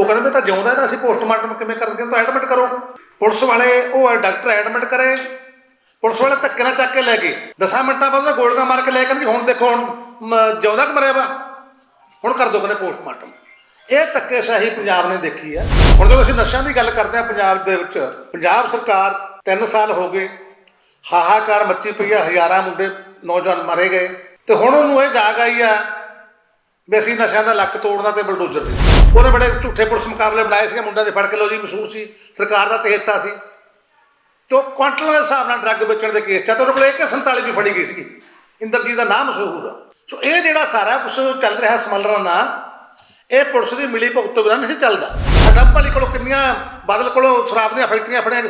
ਉਹ ਕਹਿੰਦੇ ਵੀ ਤਾਂ ਜਿਉਂਦਾ ਤਾਂ ਅਸੀਂ ਪੋਸਟਮਾਰਟਮ ਕਿਵੇਂ ਕਰਾਂਗੇ ਤਾਂ ਐਡਮਿਟ ਕਰੋ। ਪੁਲਿਸ ਵਾਲੇ, ਉਹ ਡਾਕਟਰ ਐਡਮਿਟ ਕਰੇ। ਪੁਲਿਸ ਵਾਲੇ ਧੱਕੇ ਨਾਲ ਚੱਕ ਕੇ ਲੈ ਗਏ। 10 ਮਿੰਟਾਂ ਬਾਅਦ ਉਹ ਗੋਲੀਆਂ ਮਾਰ ਕੇ ਲੈ ਕੇ ਹੁਣ ਦੇਖੋ, ਹੁਣ, ਮ- ਜਿਉਂਦਾ ਕਿ ਮਰਿਆ ਵਾ? ਹੁਣ ਕਰ ਦੋ ਕਹਿੰਦੇ ਪੋਸਟਮਾਰਟਮ ਇਹ ਧੱਕੇ ਸਹੀ ਪੰਜਾਬ ਨੇ ਦੇਖੀ ਹੈ ਹੁਣ ਜਦੋਂ ਅਸੀਂ ਨਸ਼ਿਆਂ ਦੀ ਗੱਲ ਕਰਦੇ ਆ ਪੰਜਾਬ ਦੇ ਵਿੱਚ, ਪੰਜਾਬ ਸਰਕਾਰ 3 ਸਾਲ ਹੋ ਗਏ, ਹਾਹਾਕਾਰ ਮੱਚੀ ਪਈ ਆ, ਹਜ਼ਾਰਾਂ ਮੁੰਡੇ ਨੌਜਵਾਨ ਮਾਰੇ ਗਏ। ਤੇ ਹੁਣ ਉਹਨੂੰ ਇਹ ਜਾਗ ਆਈ ਆ ਵੀ ਅਸੀਂ ਨਸ਼ਿਆਂ ਦਾ ਲੱਕ ਤੋੜਨਾ ਤੇ ਬਲਡੋਜ਼ਰ ਦੀ ਉਹਨੇ ਬੜੇ ਝੂਠੇ ਪੁਲਿਸ ਮੁਕਾਬਲੇ ਬਣਾਏ ਸੀਗੇ, ਮੁੰਡਿਆਂ ਦੇ ਫੜ ਕੇ ਲੋ ਜੀ, ਮਸ਼ਹੂਰ ਸੀ, ਸਰਕਾਰ ਦਾ ਚਹੇਤਾ ਸੀ। ਤੇ ਉਹ ਕੁਆਂਟਲਾਂ ਦੇ ਹਿਸਾਬ ਨਾਲ ਡਰੱਗ ਵੇਚਣ ਦੇ ਕੇਸ ਚ ਤੇ ਉਹਦੇ ਕੋਲ AK47 ਵੀ ਫੜੀ ਗਈ ਸੀਗੀ। ਇੰਦਰਜੀਤ ਦਾ ਨਾਮ ਮਸ਼ਹੂਰ ਆ। ਸੋ ਇਹ ਜਿਹੜਾ ਸਾਰਾ ਕੁਝ ਚੱਲ ਰਿਹਾ ਸਮਲਰਾਨਾ ਇਹ ਪੁਲਿਸ ਦੀ ਮਿਲੀ ਭੁਗਤ ਬਿਨਾਂ ਨਹੀਂ ਚੱਲਦਾ। ਅਡੰਪ ਕੋਲੋਂ ਕਿੰਨੀਆਂ ਬਾਦਲ ਕੋਲੋਂ ਸ਼ਰਾਬ ਦੀਆਂ ਫੈਕਟਰੀਆਂ ਫੜੀਆਂ,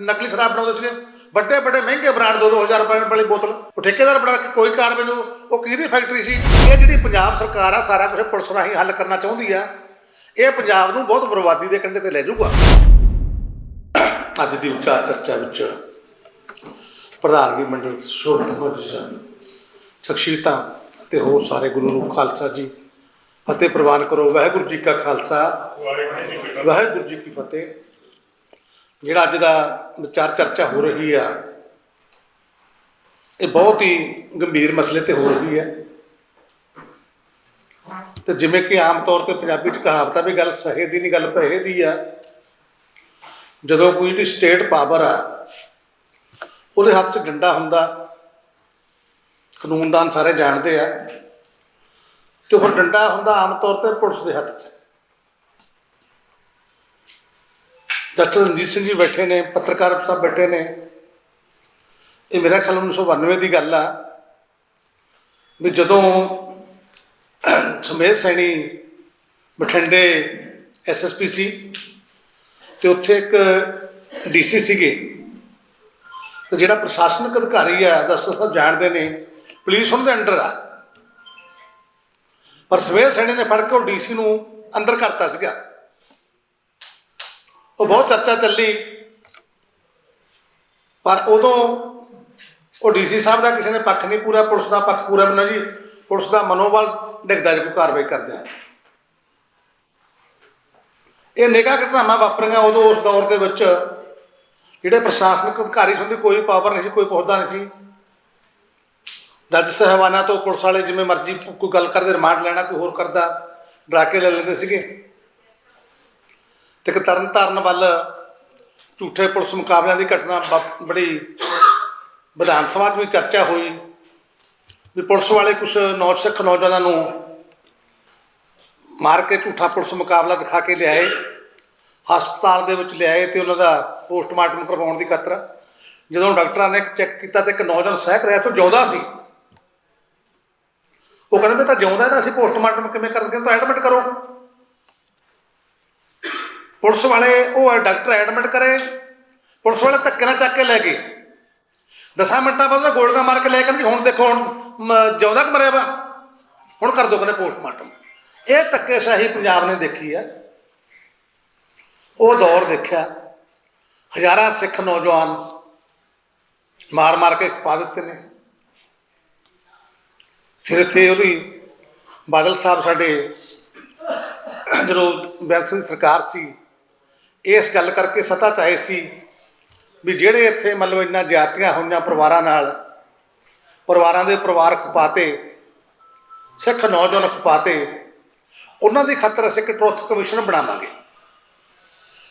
ਨਕਲੀ ਸ਼ਰਾਬ ਬਣਾਉਂਦੇ ਸੀਗੇ। ਵੱਡੇ ਵੱਡੇ ਮਹਿੰਗੇ ਬ੍ਰਾਂਡ 2-2000 ਰੁਪਏ ਵਾਲੀ ਬੋਤਲ। ਉਹ ਠੇਕੇਦਾਰ ਬਣਾ ਕੇ ਕੋਈ ਕਾਰਵਾਈ ਨੂੰ ਉਹ ਕਿਹਦੀ ਫੈਕਟਰੀ ਸੀ? ਇਹ ਜਿਹੜੀ ਪੰਜਾਬ ਸਰਕਾਰ ਆ ਸਾਰਾ ਕੁਝ ਪੁਲਿਸ ਰਾਹੀਂ ਹੱਲ ਕਰਨਾ ਚਾਹੁੰਦੀ ਆ। ਇਹ ਪੰਜਾਬ ਨੂੰ ਬਹੁਤ ਬਰਬਾਦੀ ਦੇ ਕੰਢੇ ਤੇ ਲੈ ਜਾਊਗਾ। ਅੱਜ ਦੀ ਵਿਚਾਰ ਚਰਚਾ ਵਿੱਚ ਪ੍ਰਧਾਨਗੀ ਮੰਡਲ ਸ਼ੋਭਤ ਸ਼ਖਸੀਅਤਾਂ ਤੇ ਹੋਰ ਸਾਰੇ ਗੁਰੂ ਰੂਪ ਖਾਲਸਾ ਜੀ ਫਤਿਹ ਪ੍ਰਵਾਨ ਕਰੋ। ਵਾਹਿਗੁਰੂ ਜੀ ਕਾ ਖਾਲਸਾ। ਵਾਹਿਗੁਰੂ ਜੀ ਕੀ ਫਤਿਹ। ਜਿਹੜਾ ਅੱਜ ਦਾ ਵਿਚਾਰ ਚਰਚਾ ਹੋ ਰਹੀ ਆ, ਇਹ ਬਹੁਤ ਹੀ ਗੰਭੀਰ ਮਸਲੇ ਤੇ ਹੋ ਰਹੀ ਹੈ। ਤੇ ਜਿਵੇਂ ਕਿ ਆਮ ਤੌਰ ਤੇ ਪੰਜਾਬੀ ਚ ਕਹਾਵਤ ਆ ਵੀ ਗੱਲ ਸਹੇ ਦੀ ਨਹੀਂ, ਗੱਲ ਭਏ ਦੀ ਆ। ਜਦੋਂ ਕੋਈ ਜਿਹੜੀ ਸਟੇਟ ਪਾਵਰ ਆ, ਉਹਦੇ ਹੱਥ 'ਚ ਡੰਡਾ ਹੁੰਦਾ, ਕਾਨੂੰਨਦਾਨ ਸਾਰੇ ਜਾਣਦੇ ਆ। ਤੇ ਉਹ ਡੰਡਾ ਹੁੰਦਾ ਆਮ ਤੌਰ ਤੇ ਪੁਲਿਸ ਦੇ ਹੱਥ 'ਚ। ਡਾਕਟਰ ਰਣਜੀਤ ਸਿੰਘ ਜੀ ਬੈਠੇ ਨੇ, ਪੱਤਰਕਾਰ ਸਾਹਿਬ ਬੈਠੇ ਨੇ। ਇਹ ਮੇਰਾ ਖਿਆਲ 1992 ਦੀ ਗੱਲ ਆ ਵੀ ਜਦੋਂ ਸਮੇਤ ਸੈਣੀ ਬਠਿੰਡੇ ਐਸਐਸਪੀ ਸੀ ਤੇ ਉੱਥੇ ਇੱਕ ਡੀਸੀ ਸੀਗੇ, ਤੇ ਜਿਹੜਾ ਪ੍ਰਸ਼ਾਸਨਿਕ ਅਧਿਕਾਰੀ ਆ, ਜਸਟਿਸ ਸਾਹਿਬ ਜਾਣਦੇ ਨੇ, ਪੁਲਿਸ ਉਹਨਾਂ ਦੇ ਅੰਡਰ ਆ। ਪਰ ਸਵੇਰ ਸੈਣੀ ਨੇ ਫੜ ਕੇ ਉਹ ਡੀਸੀ ਨੂੰ ਅੰਦਰ ਕਰਤਾ ਸੀਗਾ। ਉਹ ਬਹੁਤ ਚਰਚਾ ਚੱਲੀ। ਪਰ ਉਦੋਂ ਉਹ ਡੀਸੀ ਸਾਹਿਬ ਦਾ ਕਿਸੇ ਨੇ ਪੱਖ ਨਹੀਂ ਪੂਰਾ ਪੁਲਿਸ ਦਾ ਪੱਖ ਪੂਰਾ ਬਣਾ ਜੀ, ਪੁਲਿਸ ਦਾ ਮਨੋਬਲ ਡਿੱਗਦਾ ਜੇ ਕੋਈ ਕਾਰਵਾਈ ਕਰਦੇ ਆ। ਇਹ ਨਿਗਾਹ ਘਟਨਾਵਾਂ ਵਾਪਰੀਆਂ ਉਦੋਂ ਉਸ ਦੌਰ ਦੇ ਵਿੱਚ, ਜਿਹੜੇ ਪ੍ਰਸ਼ਾਸਨਿਕ ਅਧਿਕਾਰੀ ਸੀ ਉਹਦੀ ਕੋਈ ਪਾਵਰ ਨਹੀਂ ਸੀ, ਕੋਈ ਪਹੁੰਚਦਾ ਨਹੀਂ ਸੀ। ਜੱਜ ਸਾਹਿਬਾਨਾਂ ਤੋਂ ਪੁਲਿਸ ਵਾਲੇ ਜਿਵੇਂ ਮਰਜ਼ੀ ਕੋਈ ਗੱਲ ਕਰਦੇ ਰਿਮਾਂਡ ਲੈਣਾ, ਕੋਈ ਹੋਰ ਕਰਦਾ ਡਰਾਕੇ ਲੈ ਲੈਂਦੇ ਸੀਗੇ। ਤੇ ਇੱਕ ਤਰਨ ਤਾਰਨ ਵੱਲ ਝੂਠੇ ਪੁਲਿਸ ਮੁਕਾਬਲਿਆਂ ਦੀ ਘਟਨਾ ਬ- ਬੜੀ ਵਿਧਾਨ ਸਭਾ 'ਚ ਵੀ ਚਰਚਾ ਹੋਈ। ਵੀ ਪੁਲਿਸ ਵਾਲੇ ਕੁਝ ਸਿੱਖ ਨੌਜਵਾਨਾਂ ਨੂੰ ਮਾਰ ਕੇ ਝੂਠਾ ਪੁਲਿਸ ਮੁਕਾਬਲਾ ਦਿਖਾ ਕੇ ਲਿਆਏ। ਹਸਪਤਾਲ ਦੇ ਵਿੱਚ ਲਿਆਏ ਤੇ ਉਹਨਾਂ ਦਾ ਪੋਸਟਮਾਰਟਮ ਕਰਵਾਉਣ ਦੀ ਕਤਰ ਜਦੋਂ ਡਾਕਟਰਾਂ ਨੇ ਚੈੱਕ ਕੀਤਾ ਤੇ ਇੱਕ ਨੌਜਵਾਨ ਸਹਿਕ ਰਿਹਾ ਸੀ ਜਿਉਂਦਾ ਸੀ। ਉਹ ਕਹਿੰਦੇ, ਮੈਂ ਤਾਂ ਜਿਉਂਦਾ ਤਾਂ ਅਸੀਂ ਪੋਸਟਮਾਰਟਮ ਕਿਵੇਂ ਕਰਾਂਗੇ ਤਾਂ ਐਡਮਿਟ ਕਰੋ। ਪੁਲਿਸ ਵਾਲੇ ਉਹ ਡਾਕਟਰ ਐਡਮਿਟ ਕਰੇ, ਪੁਲਿਸ ਵਾਲੇ ਧੱਕੇ ਨਾਲ ਚੱਕ ਕੇ ਲੈ ਗਏ। 10 ਮਿੰਟਾਂ ਬਾਅਦ ਉਹ ਗੋਲੀਆਂ ਮਾਰ ਕੇ ਲੈ ਕੇ ਹੁਣ ਦੇਖੋ, ਹੁਣ, ਮ- ਜਿਉਂਦਾ ਕਿ ਮਰਿਆ ਵਾ? ਹੁਣ ਕਰ ਦੋ ਕਹਿੰਦੇ ਪੋਸਟਮਾਰਟਮ। ਇਹ ਧੱਕੇ ਸਹੀ ਪੰਜਾਬ ਨੇ ਦੇਖੀ ਆ। ਉਹ ਦੌਰ ਦੇਖਿਆ। ਹਜ਼ਾਰਾਂ ਸਿੱਖ ਨੌਜਵਾਨ ਮਾਰ ਮਾਰ ਕੇ ਖਪਾ ਦਿੱਤੇ ਨੇ। ਫਿਰ ਇੱਥੇ ਉਹਦੀ ਬਾਦਲ ਸਾਹਿਬ ਸਾਡੇ, ਜਦੋਂ ਬੈਂਸ ਦੀ ਸਰਕਾਰ ਸੀ ਇਸ ਗੱਲ ਕਰਕੇ ਸਤਾ ਚਾਹੇ ਸੀ ਵੀ ਜਿਹੜੇ ਇੱਥੇ ਮਤਲਬ ਇੰਨਾ ਜਾਤੀਆਂ ਹੋਈਆਂ ਪਰਿਵਾਰਾਂ ਨਾਲ, ਪਰਿਵਾਰਾਂ ਦੇ ਪਰਿਵਾਰ ਖਪਾਤੇ, ਸਿੱਖ ਨੌਜਵਾਨ ਖਪਾਤੇ, ਉਹਨਾਂ ਦੀ ਖਾਤਰ ਅਸੀਂ ਇੱਕ ਟਰੁੱਥ ਕਮਿਸ਼ਨ ਬਣਾਵਾਂਗੇ।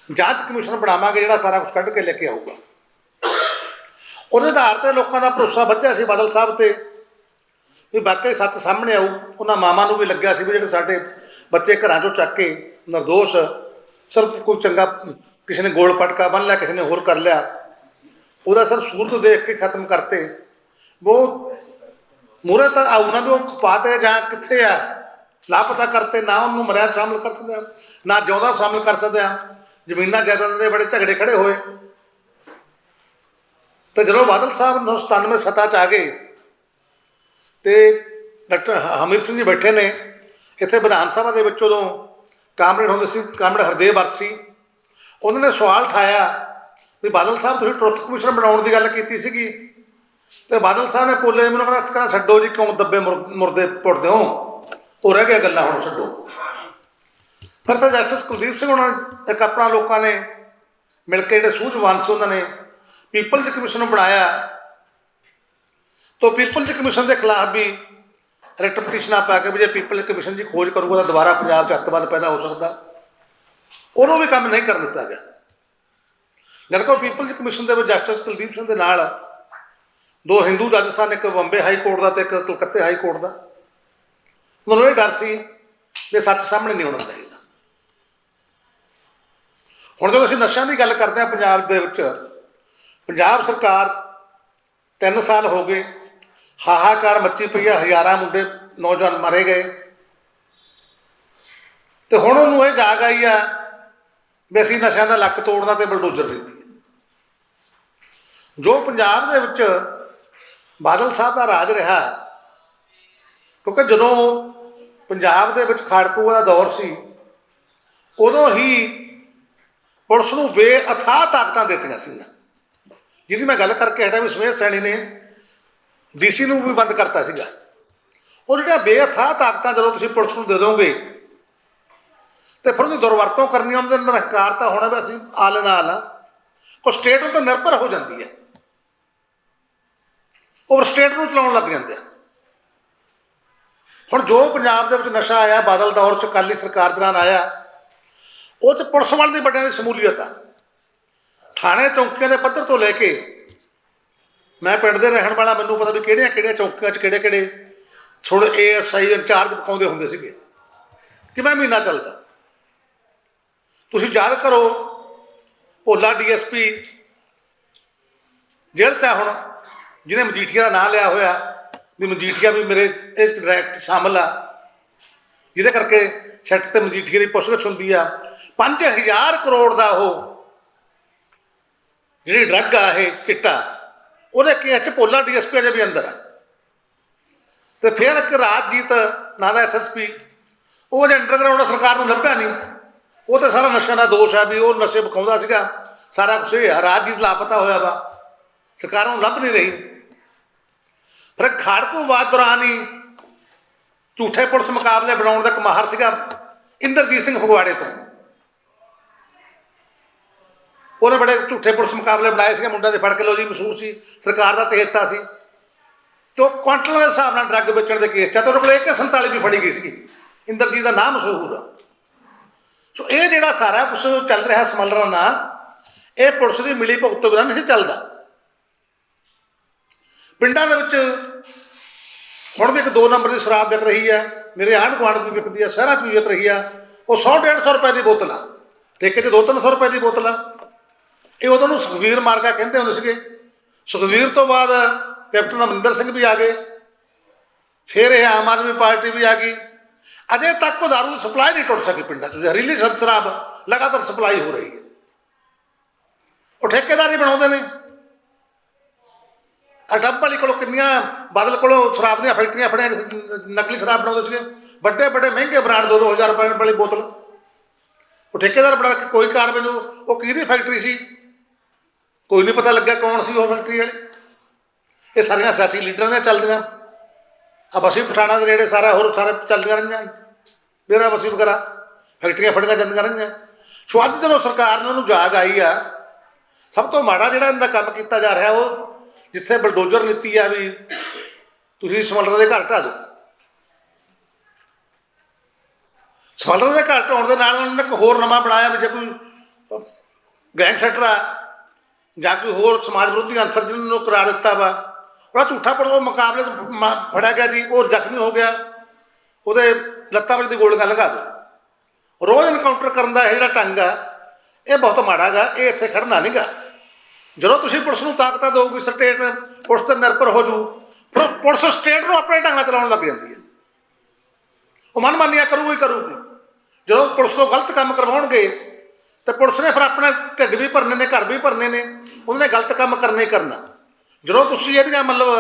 ਜਾਂਚ ਕਮਿਸ਼ਨ ਬਣਾਵਾਂਗੇ, ਜਿਹੜਾ ਸਾਰਾ ਕੁਝ ਕੱਢ ਕੇ ਲੈ ਕੇ ਆਊਗਾ। ਉਹਦੇ ਆਧਾਰ ਤੇ ਲੋਕਾਂ ਦਾ ਭਰੋਸਾ ਵੱਧਿਆ ਸੀ ਬਾਦਲ ਸਾਹਿਬ ਤੇ, ਵੀ ਵਾਕਈ ਸੱਚ ਸਾਹਮਣੇ ਆਊ। ਉਹਨਾਂ ਮਾਮਾ ਨੂੰ ਵੀ ਲੱਗਿਆ ਸੀ ਵੀ ਜਿਹੜੇ ਸਾਡੇ ਬੱਚੇ ਘਰਾਂ ਚੋਂ ਚੱਕ ਕੇ, ਨਿਰਦੋਸ਼ ਸਰ ਕੋਈ ਚੰਗਾ ਕਿਸੇ ਨੇ ਗੋਲ ਪਟਕਾ ਬੰਨ ਲਿਆ, ਕਿਸੇ ਨੇ ਹੋਰ ਕਰ ਲਿਆ। ਉਹਦਾ ਸਰ ਸੂਰਤ ਦੇਖ ਕੇ ਖਤਮ ਕਰਤੇ। ਉਹ ਮੂਰੇ ਤਾਂ ਆਉ ਨਾ ਵੀ ਉਹ ਖਪਾਤੇ ਜਾਂ ਕਿੱਥੇ ਆ। ਲਾਪਤਾ ਕਰਤੇ, ਨਾ ਉਹਨੂੰ ਮਰਿਆ ਸ਼ਾਮਲ ਕਰ ਸਕਦੇ ਆ, ਨਾ ਜਿਉਂਦਾ ਸ਼ਾਮਲ ਕਰ ਸਕਦੇ ਆ। ਜ਼ਮੀਨਾਂ ਜਾਇਦਾਦਾਂ ਦੇ ਬੜੇ ਝਗੜੇ ਖੜੇ ਹੋਏ। ਤੇ ਜਦੋਂ ਬਾਦਲ ਸਾਹਿਬ 97 ਸੱਤਾ ਚ ਆ ਗਏ, ਤੇ ਡਾਕਟਰ ਹਮੀਰ ਸਿੰਘ ਜੀ ਬੈਠੇ ਨੇ, ਇੱਥੇ ਵਿਧਾਨ ਸਭਾ ਦੇ ਵਿੱਚ ਉਦੋਂ ਕਾਮਰੇਡ ਹੁੰਦੇ ਸੀ, ਕਾਮਰੇਡ ਹਰਦੇਵ ਵਰਤ ਸੀ। ਉਹਨਾਂ ਨੇ ਸਵਾਲ ਉਠਾਇਆ ਵੀ ਬਾਦਲ ਸਾਹਿਬ, ਤੁਸੀਂ ਟਰੁੱਥ ਕਮਿਸ਼ਨ ਬਣਾਉਣ ਦੀ ਗੱਲ ਕੀਤੀ ਸੀਗੀ। ਤੇ ਬਾਦਲ ਸਾਹਿਬ ਨੇ ਬੋਲੇ ਮੈਨੂੰ ਕਹਿੰਦਾ ਕਹਿੰਦਾ ਛੱਡੋ ਜੀ, ਕਿਉਂ ਦੱਬੇ ਮੁਰ- ਮੁਰਦੇ ਪੁੱਟਦੇ ਹੋ? ਉਹ ਰਹਿ ਗਿਆ ਗੱਲਾਂ ਹੁਣ ਛੱਡੋ। ਫਿਰ ਤਾਂ ਜਸਟਿਸ ਕੁਲਦੀਪ ਸਿੰਘ ਉਹਨਾਂ ਇੱਕ ਆਪਣਾ ਲੋਕਾਂ ਨੇ ਮਿਲ ਕੇ ਜਿਹੜੇ ਸੂਝਵਾਨ ਸੀ ਉਹਨਾਂ ਨੇ ਪੀਪਲਜ਼ ਕਮਿਸ਼ਨ ਨੂੰ ਬਣਾਇਆ। ਤੋ ਪੀਪਲਜ਼ ਕਮਿਸ਼ਨ ਦੇ ਖਿਲਾਫ ਵੀ ਰਿਟ ਪਟੀਸ਼ਨਾਂ ਪਾ ਕੇ ਵੀ ਜੇ ਪੀਪਲ ਕਮਿਸ਼ਨ ਦੀ ਖੋਜ ਕਰੂਗਾ ਤਾਂ ਦੁਬਾਰਾ ਪੰਜਾਬ 'ਚ ਅੱਤਵਾਦ ਪੈਦਾ ਹੋ ਸਕਦਾ। ਉਹਨੂੰ ਵੀ ਕੰਮ ਨਹੀਂ ਕਰਨ ਦਿੱਤਾ ਗਿਆ। ਜਦ ਕੋ ਪੀਪਲਜ਼ ਕਮਿਸ਼ਨ ਦੇ ਵਿੱਚ ਜਸਟਿਸ ਕੁਲਦੀਪ ਸਿੰਘ ਦੇ ਨਾਲ ਦੋ ਹਿੰਦੂ ਜੱਜ ਸਨ ਇੱਕ ਬੰਬੇ ਹਾਈ ਕੋਰਟ ਦਾ ਤੇ ਇੱਕ ਕਲਕੱਤੇ ਹਾਈ ਕੋਰਟ ਦਾ। ਉਹਨਾਂ ਨੂੰ ਇਹ ਡਰ ਸੀ ਕਿ ਸੱਚ ਸਾਹਮਣੇ ਨਹੀਂ ਆਉਣਾ ਚਾਹੀਦਾ। ਹੁਣ ਜਦੋਂ ਅਸੀਂ ਨਸ਼ਿਆਂ ਦੀ ਗੱਲ ਕਰਦੇ ਹਾਂ ਪੰਜਾਬ ਦੇ ਵਿੱਚ, ਪੰਜਾਬ ਸਰਕਾਰ 3 ਸਾਲ ਹੋ ਗਏ ਹਾਹਾਕਾਰ ਮੱਚੀ ਪਈ ਆ, ਹਜ਼ਾਰਾਂ ਮੁੰਡੇ ਨੌਜਵਾਨ ਮਾਰੇ ਗਏ। ਤੇ ਹੁਣ ਉਹਨੂੰ ਇਹ ਜਾਗ ਆਈ ਆ ਵੀ ਅਸੀਂ ਨਸ਼ਿਆਂ ਦਾ ਲੱਕ ਤੋੜਨਾ ਤੇ ਬਲਡੋਜ਼ਰ ਦਿੱਤੀ ਜੋ ਪੰਜਾਬ ਦੇ ਵਿੱਚ ਬਾਦਲ ਸਾਹਿਬ ਦਾ ਰਾਜ ਰਿਹਾ, ਕਿਉਂਕਿ ਜਦੋਂ ਪੰਜਾਬ ਦੇ ਵਿੱਚ ਖਾੜਕੂ ਦਾ ਦੌਰ ਸੀ, ਉਦੋਂ ਹੀ ਪੁਲਿਸ ਨੂੰ ਬੇਅਥਾਹ ਤਾਕਤਾਂ ਦਿੱਤੀਆਂ ਸੀ ਜਿਹਦੀ ਮੈਂ ਗੱਲ ਕਰਕੇ ਹਟਾ ਵੀ ਸਮੇਤ ਸੈਣੀ ਨੇ ਡੀਸੀ ਨੂੰ ਵੀ ਬੰਦ ਕਰਤਾ ਸੀਗਾ। ਉਹ ਜਿਹੜਾ ਬੇਅਥਾਹ ਤਾਕਤਾਂ ਜਦੋਂ ਤੁਸੀਂ ਪੁਲਿਸ ਨੂੰ ਦੇ ਦੋਗੇ, ਤੇ ਫਿਰ ਉਹਦੀ ਦੁਰਵਰਤੋਂ ਕਰਨੀ ਉਹਨਾਂ ਦੇ ਅੰਦਰ ਤਾਂ ਹੋਣਾ ਵੀ ਅਸੀਂ ਆਲ ਨਾਲ ਆ। ਕੋ ਸਟੇਟ ਨੂੰ ਤਾਂ ਨਿਰਭਰ ਹੋ ਜਾਂਦੀ ਹੈ ਉਹ ਸਟੇਟ ਨੂੰ ਚਲਾਉਣ ਲੱਗ ਜਾਂਦੇ ਆ। ਹੁਣ ਜੋ ਪੰਜਾਬ ਦੇ ਵਿੱਚ ਨਸ਼ਾ ਆਇਆ, ਬਾਦਲ ਦੌਰ ਚ ਕਾਲੀ ਸਰਕਾਰ ਦੌਰਾਨ ਆਇਆ, ਉਹ ਚ ਪੁਲਿਸ ਵਾਲ ਦੀ ਵੱਡਿਆਂ ਦੀ ਸ਼ਮੂਲੀਅਤ ਆ। ਥਾਣੇ ਚੌਂਕੀਆਂ ਦੇ ਪੱਧਰ ਤੋਂ ਲੈ ਕੇ ਮੈਂ ਪਿੰਡ ਦੇ ਰਹਿਣ ਵਾਲਾ, ਮੈਨੂੰ ਪਤਾ ਵੀ ਕਿਹੜੀਆਂ ਕਿਹੜੀਆਂ ਚੌਕੀਆਂ 'ਚ ਕਿਹੜੇ ਕਿਹੜੇ ਥੋੜੇ ਏਐਸਆਈ ਇੰਚਾਰਜ ਪਕਾਉਂਦੇ ਹੁੰਦੇ ਸੀਗੇ। ਕਿ ਮੈਂ ਮਹੀਨਾ ਚੱਲਦਾ? ਤੁਸੀਂ ਯਾਦ ਕਰੋ, ਭੋਲਾ ਡੀਐਸਪੀ ਜੇਲ੍ਹ 'ਚ ਆ ਹੁਣ, ਜਿਹਨੇ ਮਜੀਠੀਆ ਦਾ ਨਾਂ ਲਿਆ ਹੋਇਆ, ਵੀ ਮਜੀਠੀਆ ਵੀ ਮੇਰੇ ਇਸ ਡਾਇਰੈਕਟ ਸ਼ਾਮਲ ਆ। ਜਿਹਦੇ ਕਰਕੇ ਸੈੱਟ ਤੇ ਮਜੀਠੀਆ ਦੀ ਪੁੱਛਗਿੱਛ ਹੁੰਦੀ ਆ। 5000 ਕਰੋੜ ਦਾ ਉਹ ਜਿਹੜੀ ਡਰੱਗ ਆ, ਇਹ ਚਿੱਟਾ। ਉਹਦੇ ਕੇਸ ਚ ਪੋਲਾ ਡੀਐਸਪੀ ਅਜੇ ਵੀ ਅੰਦਰ ਆ। ਤੇ ਫਿਰ ਇੱਕ ਰਾਜਜੀਤ ਨਾਂ ਦਾ ਐਸਐਸਪੀ ਉਹ ਜੇ ਅੰਡਰਗਰਾਉਂਡ ਸਰਕਾਰ ਨੂੰ ਲੱਭਿਆ ਨਹੀਂ। ਉਹ ਤੇ ਸਾਰਾ ਨਸ਼ਿਆਂ ਦਾ ਦੋਸ਼ ਆ ਵੀ ਉਹ ਨਸ਼ੇ ਵਿਖਾਉਂਦਾ ਸੀਗਾ। ਸਾਰਾ ਕੁਝ ਇਹ ਰਾਜਜੀਤ ਲਾਪਤਾ ਹੋਇਆ ਵਾ। ਸਰਕਾਰ ਨੂੰ ਲੱਭ ਨਹੀਂ ਰਹੀ। ਫਿਰ ਖਾੜਕੂਵਾਦ ਦੌਰਾਨ ਹੀ ਝੂਠੇ ਪੁਲਿਸ ਮੁਕਾਬਲੇ ਬਣਾਉਣ ਦਾ ਇੱਕ ਮਾਹਰ ਸੀਗਾ, ਇੰਦਰਜੀਤ ਸਿੰਘ ਫਗਵਾੜੇ ਤੋਂ। ਉਹਨੇ ਬੜੇ ਝੂਠੇ ਪੁਲਿਸ ਮੁਕਾਬਲੇ ਬਣਾਏ ਸੀਗੇ, ਮੁੰਡਿਆਂ ਦੇ ਫੜ ਕੇ ਲੋ ਜੀ, ਮਸ਼ਹੂਰ ਸੀ, ਸਰਕਾਰ ਦਾ ਚਹੇਤਾ ਸੀ। ਤੇ ਉਹ ਕੁਆਂਟਲਾਂ ਦੇ ਹਿਸਾਬ ਨਾਲ ਡਰੱਗ ਵੇਚਣ ਦੇ ਕੇਸ ਚ ਤੇ ਉਹਦੇ ਕੋਲ AK47 ਵੀ ਫੜੀ ਗਈ ਸੀਗੀ। ਇੰਦਰਜੀਤ ਦਾ ਨਾਮ ਮਸ਼ਹੂਰ ਆ। ਸੋ ਇਹ ਜਿਹੜਾ ਸਾਰਾ ਕੁਝ ਚੱਲ ਰਿਹਾ ਸਮਲਰਾ ਨਾ ਇਹ ਪੁਲਿਸ ਦੀ ਮਿਲੀ ਭੁਗਤ ਤੋਂ ਬਿਨਾਂ ਨਹੀਂ ਚੱਲਦਾ। ਪਿੰਡਾਂ ਦੇ ਵਿੱਚ ਹੁਣ ਵੀ ਇੱਕ ਦੋ ਨੰਬਰ ਦੀ ਸ਼ਰਾਬ ਵਿਕ ਰਹੀ ਹੈ, ਮੇਰੇ ਆਂਢ ਗੁਆਂਢ ਵੀ ਵਿਕਦੀ ਹੈ, ਸ਼ਹਿਰਾਂ 'ਚ ਵੀ ਵਿਕ ਰਹੀ ਆ ਉਹ 100 150 ਰੁਪਏ ਦੀ ਬੋਤਲ ਆ। ਠੇਕੇ 'ਚ 2-300 ਰੁਪਏ ਦੀ ਬੋਤਲ ਆ। ਇਹ ਉਦੋਂ ਨੂੰ ਸੁਖਵੀਰ ਮਾਰਕਾ ਕਹਿੰਦੇ ਹੁੰਦੇ ਸੀਗੇ। ਸੁਖਵੀਰ ਤੋਂ ਬਾਅਦ ਕੈਪਟਨ ਅਮਰਿੰਦਰ ਸਿੰਘ ਵੀ ਆ ਗਏ। ਫਿਰ ਇਹ ਆਮ ਆਦਮੀ ਪਾਰਟੀ ਵੀ ਆ ਗਈ। ਅਜੇ ਤੱਕ ਉਹ ਦਾਰੂ ਸਪਲਾਈ ਨਹੀਂ ਟੁੱਟ ਸਕੀ ਪਿੰਡਾਂ 'ਚ। ਜ਼ਹਿਰੀਲੀ ਸ਼ਰ- ਸ਼ਰਾਬ ਲਗਾਤਾਰ ਸਪਲਾਈ ਹੋ ਰਹੀ ਹੈ। ਉਹ ਠੇਕੇਦਾਰ ਹੀ ਬਣਾਉਂਦੇ ਨੇ। ਅਡੱਬ ਵਾਲੀ ਕੋਲੋਂ ਕਿੰਨੀਆਂ ਬਾਦਲ ਕੋਲੋਂ ਸ਼ਰਾਬ ਦੀਆਂ ਫੈਕਟਰੀਆਂ ਫੜੀਆਂ, ਨਕਲੀ ਸ਼ਰਾਬ ਬਣਾਉਂਦੇ ਸੀਗੇ। ਵੱਡੇ ਵੱਡੇ, ਮਹਿੰਗੇ ਬ੍ਰਾਂਡ 2-2000 ਰੁਪਏ ਵਾਲੀ ਬੋਤਲ। ਉਹ ਠੇਕੇਦਾਰ ਬਣਾ ਕੇ ਕੋਈ ਕਾਰਵਾਈ ਨੂੰ ਉਹ ਕਿਹਦੀ ਫੈਕਟਰੀ ਸੀ? ਕੋਈ ਨਹੀਂ ਪਤਾ ਲੱਗਿਆ ਕੌਣ ਸੀ ਉਹ ਫੈਕਟਰੀ ਵਾਲੇ। ਇਹ ਸਾਰੀਆਂ ਸਿਆਸੀ ਲੀਡਰਾਂ ਦੀਆਂ ਚੱਲਦੀਆਂ। ਆ ਬਸੀ ਪਠਾਣਾ ਦੇ ਨੇੜੇ ਸਾਰਾ ਹੋਰ ਸਾਰੇ ਚੱਲਦੀਆਂ ਰਹੀਆਂ। ਡੇਰਾ ਬਸੀ ਵਗੈਰਾ ਫੈਕਟਰੀਆਂ ਫੜੀਆਂ ਜਾਂਦੀਆਂ ਰਹੀਆਂ। ਸੋ ਅੱਜ ਜਦੋਂ ਸਰਕਾਰ ਨੇ ਉਹਨੂੰ ਜਾਗ ਆਈ ਆ, ਸਭ ਤੋਂ ਮਾੜਾ ਜਿਹੜਾ ਇਹਨਾਂ ਦਾ ਕੰਮ ਕੀਤਾ ਜਾ ਰਿਹਾ ਉਹ ਜਿੱਥੇ ਬਲਡੋਜ਼ਰ ਨੀਤੀ ਆ ਵੀ ਤੁਸੀਂ ਸਮਲਰ ਦੇ ਘਰ ਢਾ ਦਿਓ। ਸਮਲਰ ਦੇ ਘਰ ਢਾਉਣ ਦੇ ਨਾਲ ਉਹਨਾਂ ਨੇ ਇੱਕ ਹੋਰ ਨਵਾਂ ਬਣਾਇਆ ਵੀ ਜੇ ਕੋਈ ਗੈਂਗਸਟਰ ਆ ਜਾਂ ਕੋਈ ਹੋਰ ਸਮਾਜ ਵਿਰੋਧੀ ਅਨਸਰ ਜਿਹਨਾਂ ਨੂੰ ਕਰਾਰ ਦਿੱਤਾ ਵਾ। ਉਹਦਾ ਝੂਠਾ ਪਰ ਉਹ ਮੁਕਾਬਲੇ 'ਚ ਮ- ਫੜਿਆ ਗਿਆ ਜੀ, ਉਹ ਜ਼ਖਮੀ ਹੋ ਗਿਆ। ਉਹਦੇ ਲੱਤਾਂ ਵਿੱਚ ਦੀ ਗੋਲੀਆਂ ਲਗਾ ਦਿਓ ਰੋਜ਼ ਐਨਕਾਊਂਟਰ ਕਰਨ ਦਾ ਇਹ ਜਿਹੜਾ ਢੰਗ ਆ, ਇਹ ਬਹੁਤ ਮਾੜਾ ਗਾ, ਇਹ ਇੱਥੇ ਖੜਨਾ ਨਹੀਂਗਾ ਜਦੋਂ ਤੁਸੀਂ ਪੁਲਿਸ ਨੂੰ ਤਾਕਤਾਂ ਦਿਓਗੇ ਸਟੇਟ ਪੁਲਿਸ ਤੇ ਨਿਰਭਰ ਹੋ ਜੂ, ਫਿਰ ਪੁਲਿਸ ਸਟੇਟ ਨੂੰ ਆਪਣੇ ਢੰਗ ਨਾਲ ਚਲਾਉਣ ਲੱਗ ਜਾਂਦੀ ਹੈ। ਉਹ ਮਨਮਾਨੀਆਂ ਕਰੂਗੀ ਕਰੂਗੀ। ਜਦੋਂ ਪੁਲਿਸ ਤੋਂ ਗਲਤ ਕੰਮ ਕਰਵਾਉਣਗੇ, ਤੇ ਪੁਲਿਸ ਨੇ ਫਿਰ ਆਪਣੇ ਢਿੱਡ ਵੀ ਭਰਨੇ ਨੇ, ਘਰ ਵੀ ਭਰਨੇ ਨੇ। ਉਹਨੇ ਨੇ ਗਲਤ ਕੰਮ ਕਰਨਾ ਹੀ ਕਰਨਾ। ਜਦੋਂ ਤੁਸੀਂ ਇਹਦੀਆਂ ਮਤਲਬ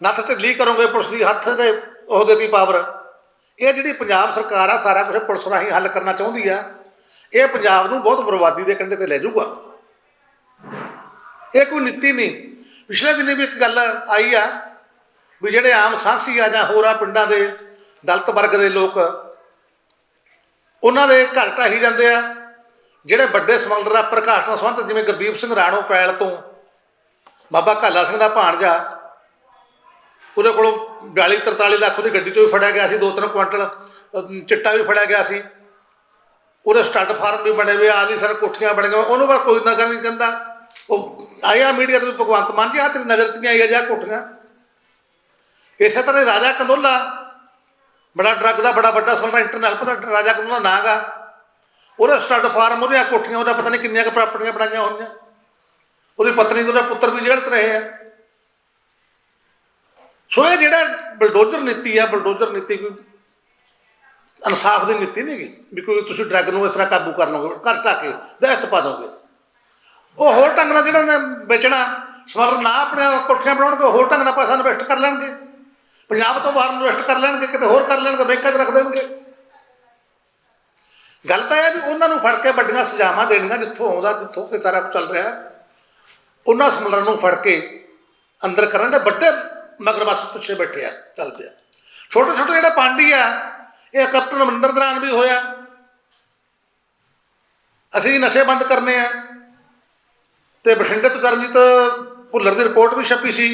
ਨੱਥ ਢਿੱਲੀ ਕਰੋਗੇ ਪੁਲਿਸ ਦੀ ਹੱਥ ਦੇ ਉਹਦੇ ਦੀ ਪਾਵਰ, ਇਹ ਜਿਹੜੀ ਪੰਜਾਬ ਸਰਕਾਰ ਆ, ਸਾਰਾ ਕੁਝ ਪੁਲਿਸ ਰਾਹੀਂ ਹੱਲ ਕਰਨਾ ਚਾਹੁੰਦੀ ਆ, ਇਹ ਪੰਜਾਬ ਨੂੰ ਬਹੁਤ ਬਰਬਾਦੀ ਦੇ ਕੰਢੇ ਤੇ ਲੈ ਜਾਊਗਾ। ਇਹ ਕੋਈ ਨੀਤੀ ਨਹੀਂ। ਪਿਛਲੇ ਦਿਨੀ ਵੀ ਇੱਕ ਗੱਲ ਆਈ ਆ ਵੀ ਜਿਹੜੇ ਆਮ ਸਾਂਸੀ ਆ ਜਾਂ ਹੋਰਾਂ ਪਿੰਡਾਂ ਦੇ ਦਲਤ ਵਰਗ ਦੇ ਲੋਕ, ਉਹਨਾਂ ਦੇ ਘਰ ਢਾਹੀ ਜਾਂਦੇ ਆ। ਜਿਹੜੇ ਵੱਡੇ ਸਮਗਲਰ ਆ ਪ੍ਰਕਾਸ਼ ਨਾਲ ਸੰਬੰਧ, ਜਿਵੇਂ ਗੁਰਦੀਪ ਸਿੰਘ ਰਾਣੋ ਪੈਲ ਤੋਂ, ਬਾਬਾ ਕਾਲਾ ਸਿੰਘ ਦਾ ਭਾਣਜਾ, ਉਹਦੇ ਕੋਲੋਂ 42 43 ਲੱਖ ਉਹਦੀ ਗੱਡੀ ਚੋਂ ਵੀ ਫੜਿਆ ਗਿਆ ਸੀ, ਦੋ ਤਿੰਨ ਕੁਆਂਟਲ ਚਿੱਟਾ ਵੀ ਫੜਿਆ ਗਿਆ ਸੀ। ਉਹਦੇ ਸਟੱਡ ਫਾਰਮ ਵੀ ਬਣੇ ਹੋਏ ਆ ਆਲੀ ਸਰ ਕੋਠੀਆਂ ਬਣ ਗਈਆਂ, ਉਹਨੂੰ ਬਸ ਕੋਈ ਨਜ਼ਰ ਨਹੀਂ ਕਹਿੰਦਾ। ਉਹ ਆਇਆ ਮੀਡੀਆ ਤੇ ਭਗਵੰਤ ਮਾਨ ਜੀ ਆ ਤੇਰੀ ਨਜ਼ਰ 'ਚ ਨਹੀਂ ਆਈ ਜਾ ਕੋਠੀਆਂ। ਇਸੇ ਤਰ੍ਹਾਂ ਹੀ ਰਾਜਾ ਕੰਦੋਲਾ, ਬੜਾ ਡਰੱਗ ਦਾ ਬੜਾ ਵੱਡਾ ਸਲਮਾ ਇੰਟਰਨਲ ਪਤਾ ਰਾਜਾ ਕੰਦੋਲਾ ਨਾਂ ਗਾ ਉਹਦਾ ਸਟੱਡ ਫਾਰਮ ਉਹਦੀਆਂ ਕੋਠੀਆਂ ਉਹਦਾ ਪਤਾ ਨਹੀਂ ਕਿੰਨੀਆਂ ਕੁ ਪ੍ਰਾਪਰਟੀਆਂ ਬਣਾਈਆਂ ਹੋਈਆਂ। ਉਹਦੀ ਪਤਨੀ ਤੇ ਉਹਦਾ ਪੁੱਤਰ ਵੀ ਜੇਲ੍ਹ 'ਚ ਰਹੇ ਆ। ਸੋ ਇਹ ਜਿਹੜਾ ਬਲਡੋਜ਼ਰ ਨੀਤੀ ਆ, ਬਲਡੋਜ਼ਰ ਨੀਤੀ ਕੋਈ ਇਨਸਾਫ ਦੀ ਨੀਤੀ ਨਹੀਂ ਗੀ ਵੀ ਕੋਈ ਤੁਸੀਂ ਡਰੱਗ ਨੂੰ ਇਸ ਤਰ੍ਹਾਂ ਕਾਬੂ ਕਰ ਲਓਗੇ, ਘਰ ਢਾ ਕੇ ਦਹਿਸ਼ਤ ਪਾ ਦੋਗੇ। ਉਹ ਹੋਰ ਢੰਗ ਨਾਲ ਜਿਹੜਾ ਨੇ ਵੇਚਣਾ ਸਮਰ ਨਾ ਆਪਣੇ ਕੋਠੀਆਂ ਬਣਾਉਣਗੇ ਹੋਰ ਢੰਗ ਨਾਲ ਪੈਸਾ ਇਨਵੈਸਟ ਕਰ ਲੈਣਗੇ। ਪੰਜਾਬ ਤੋਂ ਬਾਹਰ ਇਨਵੈਸਟ ਕਰ ਲੈਣਗੇ, ਕਿਤੇ ਹੋਰ ਕਰ ਲੈਣਗੇ ਬੈਂਕਾਂ 'ਚ ਰੱਖ ਦੇਣਗੇ। ਗੱਲ ਤਾਂ ਇਹ ਹੈ ਵੀ ਉਹਨਾਂ ਨੂੰ ਫੜ ਕੇ ਵੱਡੀਆਂ ਸਜ਼ਾਵਾਂ ਦੇਣੀਆਂ ਜਿੱਥੋਂ ਆਉਂਦਾ, ਜਿੱਥੋਂ ਕਿ ਸਾਰਾ ਕੁਝ ਚੱਲ ਰਿਹਾ ਉਹਨਾਂ ਸਮਲਰਾਂ ਨੂੰ ਫੜ ਕੇ ਅੰਦਰ ਕਰਨ ਦੇ ਵੱਡੇ ਮਗਰ ਬਸ ਪਿੱਛੇ ਬੈਠੇ ਆ, ਚੱਲਦੇ ਆ। ਛੋਟੇ ਛੋਟੇ ਜਿਹੜਾ ਪਾਂਡੀ ਆ, ਇਹ ਕੈਪਟਨ ਅਮਰਿੰਦਰ ਦੌਰਾਨ ਵੀ ਹੋਇਆ। ਅਸੀਂ ਨਸ਼ੇ ਬੰਦ ਕਰਨੇ ਆ। ਤੇ ਬਠਿੰਡੇ ਤੋਂ ਚਰਨਜੀਤ ਭੁੱਲਰ ਦੀ ਰਿਪੋਰਟ ਵੀ ਛਪੀ ਸੀ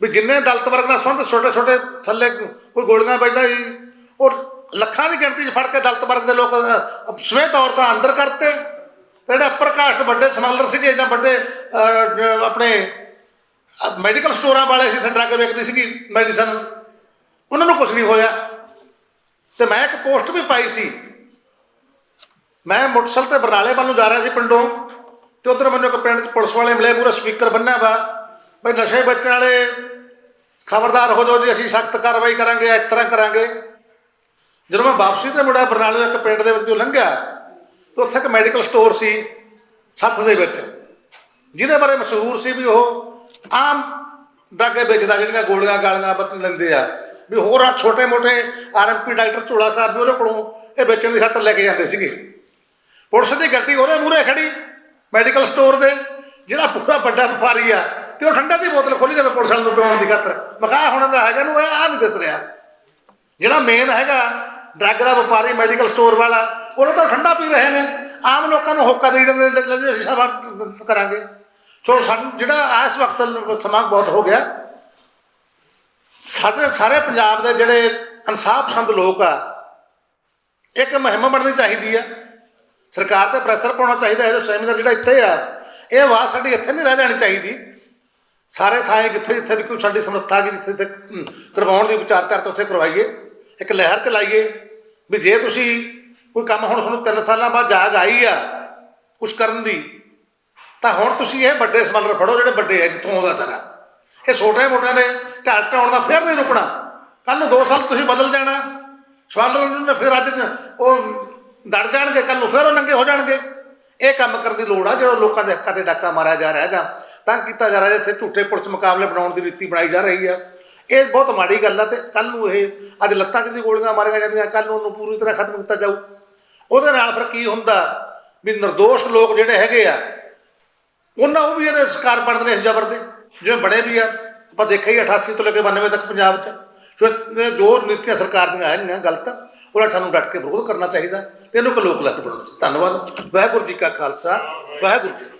ਵੀ ਜਿੰਨੇ ਦਲਤ ਵਰਗ ਨਾਲ ਸੰਬੰਧ ਛੋਟੇ ਛੋਟੇ ਥੱਲੇ ਕੋਈ ਗੋਲੀਆਂ ਵੱਜਦਾ ਸੀ, ਉਹ ਲੱਖਾਂ ਦੀ ਗਿਣਤੀ 'ਚ ਫੜ ਕੇ ਦਲਤ ਵਰਗ ਦੇ ਲੋਕ ਸਵੇ ਤੌਰ ਤੇ ਅੰਦਰ ਕਰਤੇ। ਜਿਹੜੇ ਅਪਰ ਕਾਸਟ ਵੱਡੇ ਸਮਗਲਰ ਸੀਗੇ ਜਾਂ ਵੱਡੇ ਆਪਣੇ ਮੈਡੀਕਲ ਸਟੋਰਾਂ ਵਾਲੇ ਸੀ ਡਰੱਗ ਵੇਚਦੇ ਸੀਗੀ ਮੈਡੀਸਨ ਉਹਨਾਂ ਨੂੰ ਕੁਝ ਨਹੀਂ ਹੋਇਆ। ਤੇ ਮੈਂ ਇੱਕ ਪੋਸਟ ਵੀ ਪਾਈ ਸੀ। ਮੈਂ ਮੋਟਰਸਾਈਕਲ ਤੇ ਬਰਨਾਲੇ ਵੱਲ ਨੂੰ ਜਾ ਰਿਹਾ ਸੀ ਪਿੰਡੋਂ। ਤੇ ਉਧਰ ਮੈਨੂੰ ਇੱਕ ਪਿੰਡ 'ਚ ਪੁਲਿਸ ਵਾਲੇ ਮਿਲੇ, ਪੂਰਾ ਸਪੀਕਰ ਬੰਨਿਆ ਵਾ। ਬਈ ਨਸ਼ੇ ਵੇਚਣ ਵਾਲੇ ਖਬਰਦਾਰ ਹੋ ਜਾਓ ਜੀ, ਅਸੀਂ ਸਖਤ ਕਾਰਵਾਈ ਕਰਾਂਗੇ, ਇਸ ਤਰ੍ਹਾਂ ਕਰਾਂਗੇ। ਜਦੋਂ ਮੈਂ ਵਾਪਸੀ ਤੇ ਮੁੜਿਆ ਬਰਨਾਲੇ ਇੱਕ ਪਿੰਡ ਦੇ ਵਿੱਚ ਜੋ ਲੰਘਿਆ, ਤੇ ਉੱਥੇ ਇੱਕ ਮੈਡੀਕਲ ਸਟੋਰ ਸੀ ਸੱਤ ਦੇ ਵਿੱਚ। ਜਿਹਦੇ ਬਾਰੇ ਮਸ਼ਹੂਰ ਸੀ ਵੀ ਉਹ ਆਮ ਡਰੱਗ ਵੇਚਦਾ, ਜਿਹੜੀਆਂ ਗੋਲੀਆਂ, ਗਾਲੀਆਂ ਬੱਤ ਲੈਂਦੇ ਆ। ਵੀ ਹੋਰ ਆ ਛੋਟੇ ਮੋਟੇ ਆਰਐਮਪੀ ਡਾਕਟਰ ਝੋਲਾ ਸਾਹਿਬ ਵੀ ਉਹਦੇ ਕੋਲੋਂ ਇਹ ਵੇਚਣ ਦੀ ਖਾਤਰ ਲੈ ਕੇ ਜਾਂਦੇ ਸੀਗੇ। ਪੁਲਿਸ ਦੀ ਗੱਡੀ ਉਹਦੇ ਮੂਹਰੇ ਖੜੀ ਮੈਡੀਕਲ ਸਟੋਰ ਦੇ, ਜਿਹੜਾ ਪੂਰਾ ਵੱਡਾ ਵਪਾਰੀ ਆ, ਤੇ ਉਹ ਠੰਡਾ ਦੀ ਬੋਤਲ ਖੋਲੀ ਜਾਵੇ ਪੁਲਿਸ ਵਾਲਿਆਂ ਨੂੰ ਪਿਉਣ ਦੀ ਖਾਤਰ। ਮਖਾ ਕਿਹਾ ਹੁਣ ਦਾ ਹੈਗਾ ਨੂੰ, ਇਹ ਆ ਨਹੀਂ ਦਿਸ ਰਿਹਾ। ਜਿਹੜਾ ਮੇਨ ਹੈਗਾ ਡਰੱਗ ਦਾ ਵਪਾਰੀ, ਮੈਡੀਕਲ ਸਟੋਰ ਵਾਲਾ, ਉਹਨੂੰ ਤਾਂ ਠੰਡਾ ਪੀ ਰਹੇ ਨੇ। ਆਮ ਲੋਕਾਂ ਨੂੰ ਹੋਕਾ ਦੇ ਦਿੰਦੇ ਨੇ ਜੀ ਅਸੀਂ ਸਭਾ ਕਰਾਂਗੇ। ਸੋ ਸਾਨੂੰ ਜਿਹੜਾ ਇਸ ਵਕਤ ਸਮਾਂ ਬਹੁਤ ਹੋ ਗਿਆ, ਸਾਡੇ ਸਾਰੇ ਪੰਜਾਬ ਦੇ ਜਿਹੜੇ ਇਨਸਾਫ ਪਸੰਦ ਲੋਕ ਆ, ਇੱਕ ਮੁਹਿੰਮ ਬਣਨੀ ਚਾਹੀਦੀ ਆ। ਸਰਕਾਰ ਤੇ ਪ੍ਰੈਸ਼ਰ ਪਾਉਣਾ ਚਾਹੀਦਾ ਹੈ, ਜੋ ਸੈਮੀਨਾਰ ਜਿਹੜਾ ਇੱਥੇ ਆ, ਇਹ ਆਵਾਜ਼ ਸਾਡੀ ਇੱਥੇ ਨਹੀਂ ਰਹਿ ਜਾਣੀ ਚਾਹੀਦੀ। ਸਾਰੇ ਥਾਂ ਜਿੱਥੇ ਜਿੱਥੇ ਵੀ ਕੋਈ ਸਾਡੀ ਸਮਰੱਥਾ ਗਈ ਜਿੱਥੇ ਤੱਕ ਕਰਵਾਉਣ ਦੀ ਵਿਚਾਰ ਚਰਚਾ ਉੱਥੇ ਕਰਵਾਈਏ। ਇੱਕ ਲਹਿਰ ਚਲਾਈਏ। ਵੀ ਜੇ ਤੁਸੀਂ ਕੋਈ ਕੰਮ ਹੁਣ ਤੁਹਾਨੂੰ 3 ਸਾਲਾਂ ਬਾਅਦ ਜਾਗ ਆਈ ਆ ਕੁਛ ਕਰਨ ਦੀ, ਤਾਂ ਹੁਣ ਤੁਸੀਂ ਇਹ ਵੱਡੇ ਸਮਲਰ ਫੜੋ ਜਿਹੜੇ ਵੱਡੇ ਆ, ਜਿੱਥੋਂ ਆਉਂਦਾ ਸਾਰਾ ਇਹ ਛੋਟੇ ਮੋਟਿਆਂ ਦੇ ਘਰ ਢਾਉਣ ਦਾ ਫਿਰ ਨਹੀਂ ਰੁਕਣਾ। ਕੱਲ ਨੂੰ 2 ਸਾਲ ਤੁਸੀਂ ਬਦਲ ਜਾਣਾ। ਸਮਲਰ ਨੇ ਫਿਰ ਅੱਜ ਉਹ ਡਰ ਜਾਣਗੇ ਕੱਲ ਨੂੰ ਫਿਰ ਉਹ ਨੰਗੇ ਹੋ ਜਾਣਗੇ। ਇਹ ਕੰਮ ਕਰਨ ਦੀ ਲੋੜ ਆ, ਜਿਹੜਾ ਲੋਕਾਂ ਦੇ ਹੱਕਾਂ ਤੇ ਡਾਕਾ ਮਾਰਿਆ ਜਾ ਰਿਹਾ ਜਾਂ ਤੰਗ ਕੀਤਾ ਜਾ ਰਿਹਾ ਇੱਥੇ ਝੂਠੇ ਪੁਲਿਸ ਮੁਕਾਬਲੇ ਬਣਾਉਣ ਦੀ ਰੀਤੀ ਬਣਾਈ ਜਾ ਰਹੀ ਆ। ਇਹ ਬਹੁਤ ਮਾੜੀ ਗੱਲ ਆ ਤੇ ਕੱਲ ਨੂੰ ਇਹ ਅੱਜ ਲੱਤਾਂ 'ਚ ਦੀ ਗੋਲੀਆਂ ਮਾਰੀਆਂ ਜਾਂਦੀਆਂ ਕੱਲ ਨੂੰ ਉਹਨੂੰ ਪੂਰੀ ਤਰ੍ਹਾਂ ਖਤਮ ਕੀਤਾ ਜਾਊ। ਉਹਦੇ ਨਾਲ ਫਿਰ ਕੀ ਹੁੰਦਾ ਵੀ ਨਿਰਦੋਸ਼ ਲੋਕ ਜਿਹੜੇ ਹੈਗੇ ਆ, ਉਹਨਾਂ ਉਹ ਵੀ ਇਹਦੇ ਸ਼ਿਕਾਰ ਬਣਦੇ ਨੇ ਇਸ ਜ਼ਬਰ ਦੇ। ਜਿਵੇਂ ਬੜੇ ਵੀ ਆ, ਆਪਾਂ ਦੇਖਿਆ ਹੀ 88 ਤੋਂ ਲੈ ਕੇ 92 ਤੱਕ ਪੰਜਾਬ 'ਚ। ਸੋ ਇਹ ਜੋ ਨੀਤੀਆਂ ਸਰਕਾਰ ਦੀਆਂ ਹੈਗੀਆਂ ਗਲਤ, ਉਹਨਾਂ ਸਾਨੂੰ ਡਟ ਕੇ ਵਿਰੋਧ ਕਰਨਾ ਚਾਹੀਦਾ, ਤੇ ਇਹਨੂੰ ਕੋ ਲੋਕ ਲੱਤ ਬਣਾਉਣਾ ਧੰਨਵਾਦ। ਵਾਹਿਗੁਰੂ ਜੀ ਕਾ ਖਾਲਸਾ, ਵਾਹਿਗੁਰੂ ਜੀ